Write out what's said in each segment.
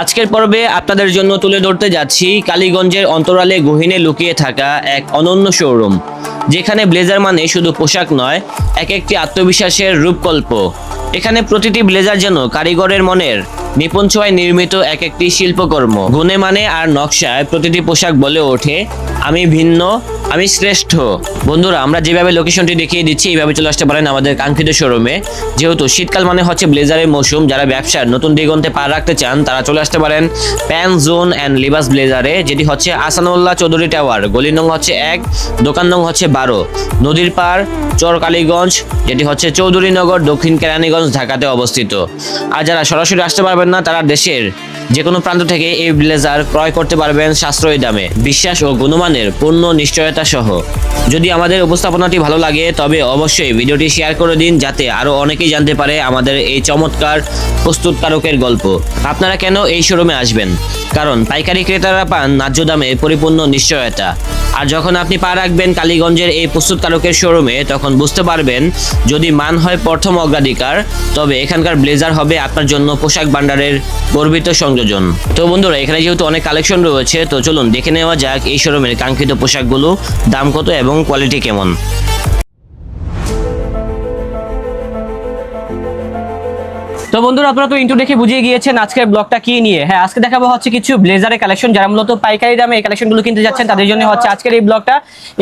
আজকের পর্বে আপনাদের জন্য তুলে ধরতে যাচ্ছি কালীগঞ্জের অন্তরালে গহিনে লুকিয়ে থাকা এক অনন্য শোরুম যেখানে ব্লেজার মানে শুধু পোশাক নয়, এক একটি আত্মবিশ্বাসের রূপকল্প। এখানে প্রতিটি ব্লেজার যেন কারিগরের মনের নিপুণ ছোঁয়ায় নির্মিত এক একটি শিল্পকর্ম। গুণে মানে আর নকশায় প্রতিটি পোশাক বলে ওঠে, আমি ভিন্ন, আমি শ্রেষ্ঠ। বন্ধুরা, আমরা যেভাবে লোকেশনটি দেখিয়ে দিচ্ছি, এইভাবে চলে আসতে পারেন আমাদের কাঙ্ক্ষিত শোরুমে যেহেতু শীতকাল মানে হচ্ছে ব্লেজারের মৌসুম, যারা ব্যবসার নতুন দিগন্তে পা রাখতে চান, তারা চলে আসতে পারেন প্যান জোন অ্যান্ড লিবাস ব্লেজারে যেটি হচ্ছে আসানুল্লাহ চৌধুরী টাওয়ার গলি নং হচ্ছে এক, দোকান নং হচ্ছে বারো। নদীর পার চর কালীগঞ্জ যেটি হচ্ছে চৌধুরীনগর, দক্ষিণ কেরানীগঞ্জ, ঢাকাতে অবস্থিত। আর যারা সরাসরি আসতে পারবেন না, তারা দেশের যে কোনো প্রান্ত থেকে এই ব্লেজার ক্রয় করতে পারবেন সাশ্রয়ী দামে। বিশ্বাস ও গুণমানের পূর্ণ নিশ্চয়তা সহ। যদি আমাদের উপস্থাপনাটি ভালো লাগে, তবে অবশ্যই ভিডিওটি শেয়ার করে দিন, যাতে আরও অনেকেই জানতে পারে আমাদের এই চমৎকার প্রস্তুতকারকের গল্প। আপনারা কেন এই শোরুমে আসবেন? কারণ পাইকারি ক্রেতারা পান ন্যায্য দামে পরিপূর্ণ নিশ্চয়তা। আর যখন আপনি পা রাখবেন কালীগঞ্জের এই প্রস্তুতকারকের শোরুমে, তখন বুঝতে পারবেন, যদি মান হয় প্রথম অগ্রাধিকার, তবে এখানকার ব্লেজার হবে আপনার জন্য পোশাক ভান্ডারের গর্বিত সংযোজন। তো বন্ধুরা, এখানে যেহেতু অনেক কালেকশন রয়েছে, তো চলুন দেখে নেওয়া যাক এই শোরুমের কাঙ্ক্ষিত পোশাকগুলো দাম কত এবং কোয়ালিটি কেমন। তো বন্ধুরা আপনারা তো ইন্টু দেখে বুঝিয়ে গিয়েছেন আজকের ব্লগটা কি নিয়ে। হ্যাঁ আজকে দেখাবো হচ্ছে কিছু ব্লেজারের কালেকশন যারা মূলত পাইকারি দামে এই কালেকশনগুলো কিনতে যাচ্ছেন তাদের জন্য হচ্ছে আজকের এই ব্লগটা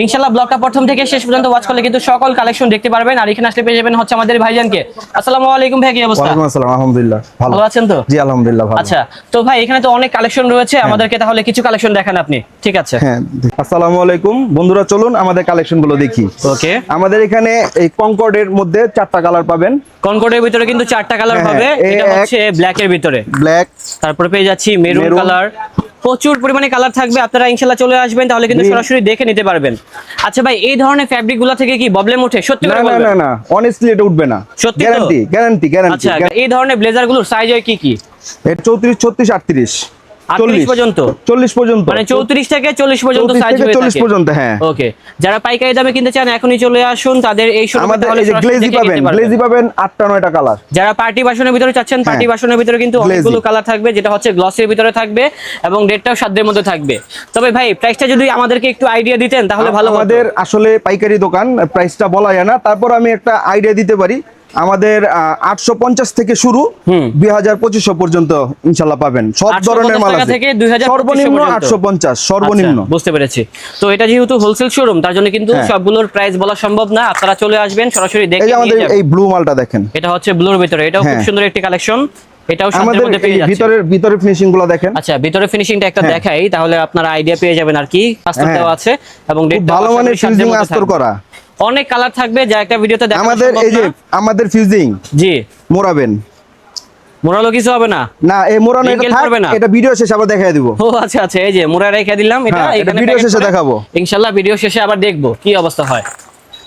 ইনশাল্লাহ ব্লগটা প্রথম থেকে শেষ পর্যন্ত ওয়াচ করলে কিন্তু সকল কালেকশন দেখতে পারবেন। আর এখানে আসলে পেয়ে যাবেন হচ্ছে আমাদের ভাইজানকে। আসসালামু আলাইকুম ভাই কি অবস্থা? ওয়ালাইকুম আসসালাম আলহামদুলিল্লাহ ভালো। আছেন তো? জি আলহামদুলিল্লাহ ভালো। আচ্ছা তো ভাই এখানে তো অনেক কালেকশন রয়েছে। আমাদেরকে তাহলে কিছু কালেকশন দেখান আপনি। ঠিক আছে। হ্যাঁ আসসালামু আলাইকুম। বন্ধুরা চলুন আমাদের কালেকশনগুলো দেখি। ওকে আমাদের এখানে এই কনকর্ডের মধ্যে চারটা কালার পাবেন। কনকর্ডের ভিতরে কিন্তু চারটা কালার হ্যাঁ, হবে। হ্যাঁ, এটা হচ্ছে ব্ল্যাক এর ভিতরে। ব্ল্যাক তারপরে পেয়ে যাচ্ছি মেরুন কালার প্রচুর পরিমাণে কালার থাকবে। আপনারা ইনশাল্লাহ চলে আসবেন তাহলে কিন্তু সরাসরি দেখে নিতে পারবেন। আচ্ছা ভাই এই ধরনের ফেব্রিকগুলা থেকে কি প্রবলেম ওঠে সত্যি করে বলবেন? না না অনেস্টলি এটা উঠবে না। সত্যি গ্যারান্টি গ্যারান্টি গ্যারান্টি আচ্ছা এই ধরনের ব্লেজারগুলোর সাইজ হয় কি কি? এর 34 36 38 40 পর্যন্ত? 40 পর্যন্ত। মানে 34 থেকে হ্যাঁ। যারা পাইকারি দামে চান এখনই চলে আসুন। তাদের যারা পার্টি ভিতরে চাচ্ছেন হ্যাঁ। পার্টি ভিতরে কিন্তু অনেকগুলো কালার থাকবে যেটা হচ্ছে গ্লসের ভিতরে থাকবে এবং সাধ্যের মধ্যে থাকবে। তবে ভাই যদি আমাদেরকে একটু আইডিয়া দিতেন তাহলে আসলে পাইকারি দোকান বলা যায় না। তারপর আমি একটা আইডিয়া দিতে পারি। আমাদের আটশো পঞ্চাশ থেকে শুরু। দুই হাজার পঁচিশশো পর্যন্ত ইনশাল্লাহ পাবেন। সব ধরনের মাল আছে। থেকে সর্বনিম্ন আটশো পঞ্চাশ সর্বনিম্ন। আচ্ছা, বুঝতে পেরেছি। তো এটা যেহেতু হোলসেল শোরুম তার জন্য কিন্তু হ্যাঁ। সবগুলোর প্রাইস বলা সম্ভব না। আপনারা চলে আসবেন সরাসরি এই দেখে আমাদের এই ব্লু মালটা দেখেন। এটা হচ্ছে ব্লুর ভিতরে। এটাও খুব হ্যাঁ। সুন্দর একটি কালেকশন এটাও আমাদের ভিতরের ভিতরের ফিনিশিংগুলো দেখেন। আচ্ছা ফিনিশিংটা একটা হ্যাঁ। দেখাই তাহলে আপনারা আইডিয়া পেয়ে যাবেন আর কি। আস্তর। দেওয়া আছে এবং ভালো মানের আস্তর করা। অনেক কালার থাকবে যা একটা ভিডিওতে দেখা আমাদের এই যে আমাদের ফিউজিং জি। মোড়াবেন। মোড়ালো কিছু হবে না? না এই মোড়ানো এটা থাকবে না? এটা ভিডিও শেষে আবার দেখায় দিব। ও আচ্ছা আচ্ছা এই যে মোড়া রেখে দিলাম এটা হ্যাঁ, এখানে ভিডিও শেষে দেখাবো। ইনশাআল্লাহ ভিডিও শেষে আবার দেখব কি অবস্থা হয়।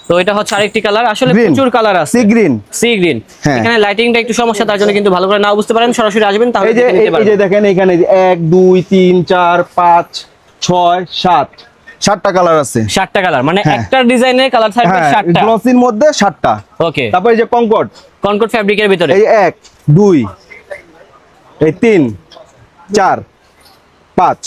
তো এটা হচ্ছে আরেকটি কালার আসলে প্রচুর কালার আছে। সি গ্রিন সি গ্রিন এখানে লাইটিংটা একটু সমস্যা তার জন্য কিন্তু ভালো করে নাও বুঝতে পারেন সরাসরি আসবেন তাহলে এই যে এই যে দেখেন এখানে 1 2 3 4 5 6 7 ষাটটা কালার আছে। ষাটটা কালার মানে হ্যাঁ। একটা ডিজাইনের কালার থাকবে হ্যাঁ, ষাটটা গ্লসির মধ্যে ষাটটা ওকে তারপর তারপরে যে কঙ্কট কঙ্কট ফেব্রিকের ভিতরে? এই এক দুই এই তিন চার পাঁচ।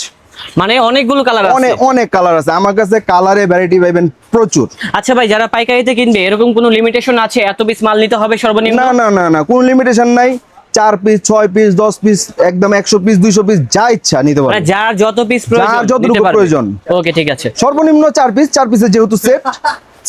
মানে অনেকগুলো কালার আছে। অনেক অনেক কালার আছে। আমার কাছে কালারে ভ্যারাইটি পাবেন প্রচুর। আচ্ছা ভাই যারা পাইকারিতে কিনবে এরকম কোনো লিমিটেশন আছে? এত পিস মাল নিতে হবে সর্বনিম্ন? না না না না কোনো লিমিটেশন নাই। চার পিস ছয় পিস দশ পিস একদম একশো পিস দুইশো পিস যা ইচ্ছা নিতে পারবে। পারেন যার যত পিস প্রয়োজন যার যতটুকু প্রয়োজন। ওকে ঠিক আছে। সর্বনিম্ন চার পিস চার পিসের যেহেতু সেট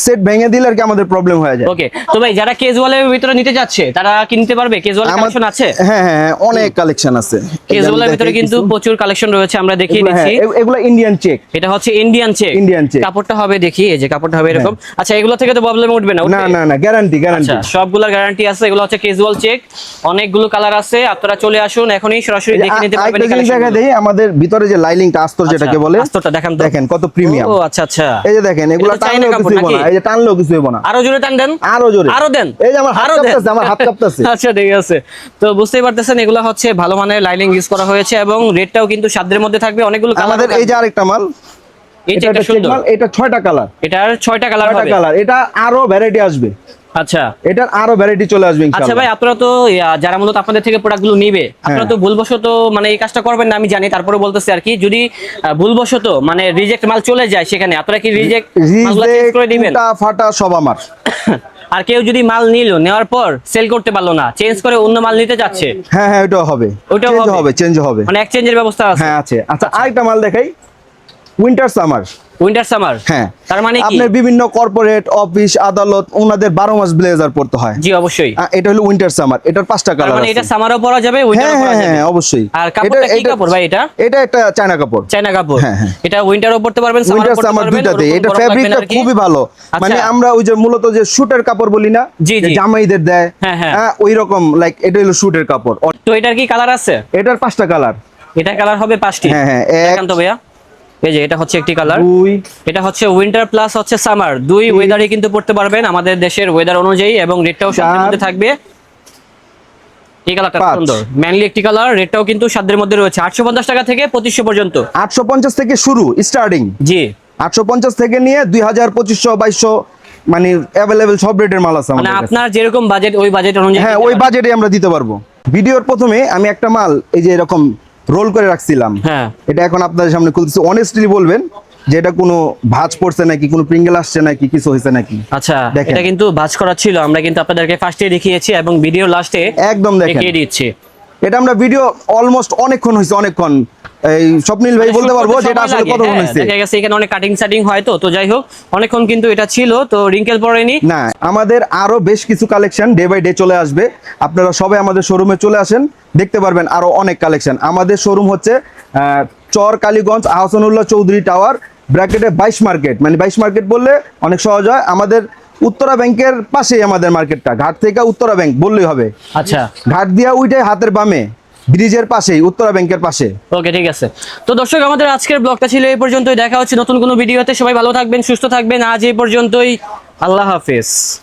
সেট ভেঙে দিলে আর কি আমাদের প্রবলেম হয়ে যায়। ওকে তো ভাই যারা কেজুয়ালের ভিতরে নিতে যাচ্ছে তারা কি নিতে পারবে? কেজুয়াল কালেকশন আছে? হ্যাঁ হ্যাঁ হ্যাঁ, অনেক কালেকশন আছে। কেজুয়ালের ভিতরে কিন্তু প্রচুর কালেকশন রয়েছে আমরা দেখিয়ে হ্যাঁ, দিচ্ছি এগুলো ইন্ডিয়ান চেক এটা হচ্ছে ইন্ডিয়ান চেক Indian check। কাপড়টা হবে দেখি এই যে কাপড়টা হবে এরকম। আচ্ছা এগুলো থেকে তো প্রবলেম উঠবে না না না না গ্যারান্টি গ্যারান্টি আচ্ছা সবগুলোর গ্যারান্টি আছে এগুলো হচ্ছে কেজুয়াল চেক অনেকগুলো কালার আছে আপনারা চলে আসুন এখনই সরাসরি দেখে নিতে পারবেন এই দেখা কালেকশনগুলো। দেই আমাদের ভিতরে যে লাইলিংটা আস্তর যেটাকে বলে আস্তরটা দেখান তো। দেখেন কত প্রিমিয়াম ও আচ্ছা আচ্ছা। এই যে দেখেন এগুলো টানলেও কাপড় নাকি? না এই যে টানলো কিছু হইব না। আরও জোরে টান দেন। আরও জোরে। আরও দেন। এই যে আমার হাত কাঁপতেছে আমার হাত কাঁপতেছে। আচ্ছা ঠিক আছে। তো বুঝতেই পারতেছেন এগুলো হচ্ছে ভালো মানের লাইনিং ইউজ করা হয়েছে এবং রেটটাও কিন্তু সাধ্যের মধ্যে থাকবে অনেকগুলো কালার আমাদের এই যে আরেকটা মাল এটা সুন্দর। এটা ছয়টা কালার এটার ছয়টা কালার হবে। কালার এটা আরও ভ্যারাইটি আসবে। আচ্ছা। এটার আরও ভ্যারাইটি চলে আসবে আচ্ছা ভাই আপনারা তো যারা মূলত আপনাদের থেকে প্রোডাক্টগুলো নিবে আপনারা তো ভুলবশত মানে এই কাজটা করবেন না আমি জানি তারপরে বলতেছি আর কি যদি ভুলবশত মানে রিজেক্ট মাল চলে যায় সেখানে আপনারা কি রিজেক্ট করে দিবেন? ফাটা সব আমার। আর কেউ যদি মাল নিল নেওয়ার পর সেল করতে পারল না চেঞ্জ করে অন্য মাল নিতে যাচ্ছে? হ্যাঁ হ্যাঁ ওটাও হবে। ওটাও হবে? হবে চেঞ্জ হবে। মানে এক্সচেঞ্জের ব্যবস্থা আছে? হ্যাঁ আছে। আচ্ছা আরেকটা মাল দেখাই। Winter summer winter summer? হ্যাঁ। তার মানে আপনার বিভিন্ন কর্পোরেট অফিস আদালত ওনাদের বারো মাস ব্লেজার পড়তে হয়। জি অবশ্যই। এটা হলো উইন্টার সামার। এটার পাঁচটা কালার মানে এটা সামারও পরা যাবে হ্যাঁ উইন্টারও পরা হ্যাঁ যাবে। হ্যাঁ অবশ্যই। আর কাপড়টা কি কাপড় ভাই এটা? এটা একটা চায়না কাপড়। চায়না কাপড়। হ্যাঁ। এটা উইন্টারও পরতে পারবেন সামারও পরতে পারবেন এটা কি। খুবই ভালো। আচ্ছা। মানে আমরা ওই যে মূলত যে শুটের কাপড় বলি না যে জামাইদের দেয় হ্যাঁ, হ্যাঁ। ওই রকম লাইক এটা হলো শুটের কাপড়। তো এটার কি কালার আছে? এটার পাঁচটা কালার এটা কালার হবে পাঁচটি। হ্যাঁ, হ্যাঁ, এক- তো ভাইয়া। এই যে এটা হচ্ছে একটি কালার এটা হচ্ছে উইন্টার প্লাস হচ্ছে সামার দুই ওয়েদারে কিন্তু পড়তে পারবেন আমাদের দেশের ওয়েদার অনুযায়ী এবং রেটটাও চার। মধ্যে থাকবে। এই কালারটা। সুন্দর। ম্যানলি একটি কালার রেটটাও কিন্তু সাধ্যের মধ্যে রয়েছে। আটশো পঞ্চাশ টাকা থেকে পঁচিশশো পর্যন্ত। আটশো পঞ্চাশ থেকে শুরু স্টার্টিং জি। আটশো পঞ্চাশ থেকে নিয়ে দুই হাজার পঁচিশশো বাইশশো মানে অ্যাভেলেবেল সব রেটের মাল আছে মানে আপনার যেরকম বাজেট ওই বাজেট অনুযায়ী হ্যাঁ ওই। বাজেটে আমরা দিতে পারব। ভিডিওর প্রথমে আমি একটা মাল এই যে এরকম রোল করে রাখছিলাম। হ্যাঁ। এটা এখন আপনাদের সামনে খুলতেছি। অনেস্টলি বলবেন যে এটা কোনো ভাঁজ পড়ছে নাকি কোনো প্রিঙ্গেল আসছে নাকি কিছু হয়েছে নাকি? আচ্ছা। এটা কিন্তু ভাঁজ করা ছিল আমরা কিন্তু আপনাদেরকে ফার্স্টে দেখিয়েছি এবং ভিডিও লাস্টে একদম দেখিয়ে দিচ্ছি। এটা আমরা ভিডিও অলমোস্ট অনেকক্ষণ হয়েছে অনেকক্ষণ। এই স্বপ্নিল ভাই মানে বলতে পারব করতে যে এটা আসলে কতক্ষণ হ্যাঁ, হয়েছে। দেখা গেছে এখানে অনেক কাটিং সাটিং হয় তো তো যাই হোক অনেকক্ষণ কিন্তু এটা ছিল তো রিঙ্কেল পড়েনি। না আমাদের আরও বেশ কিছু কালেকশন ডে বাই ডে চলে আসবে। আপনারা সবাই আমাদের শোরুমে চলে আসেন দেখতে পারবেন আরও অনেক কালেকশন আমাদের শোরুম হচ্ছে চর কালীগঞ্জ আহসানুল্লাহ চৌধুরী টাওয়ার ব্র্যাকেটে বাইশ মার্কেট মানে বাইশ মার্কেট বললে অনেক সহজ হয়। আমাদের উত্তরা ব্যাংকের পাশেই আমাদের মার্কেটটা। ঘাট থেকে উত্তরা ব্যাংক বললেই হবে। আচ্ছা। ঘাট দিয়া ওইটাই হাতের বামে ব্রিজের পাশেই উত্তরা ব্যাংকের পাশে। ওকে ঠিক আছে। তো দর্শক আমাদের আজকের ব্লগটা ছিল এই পর্যন্তই। দেখা হচ্ছে নতুন কোনো ভিডিওতে। সবাই ভালো থাকবেন সুস্থ থাকবেন। আজ এই পর্যন্তই। আল্লাহ হাফেজ।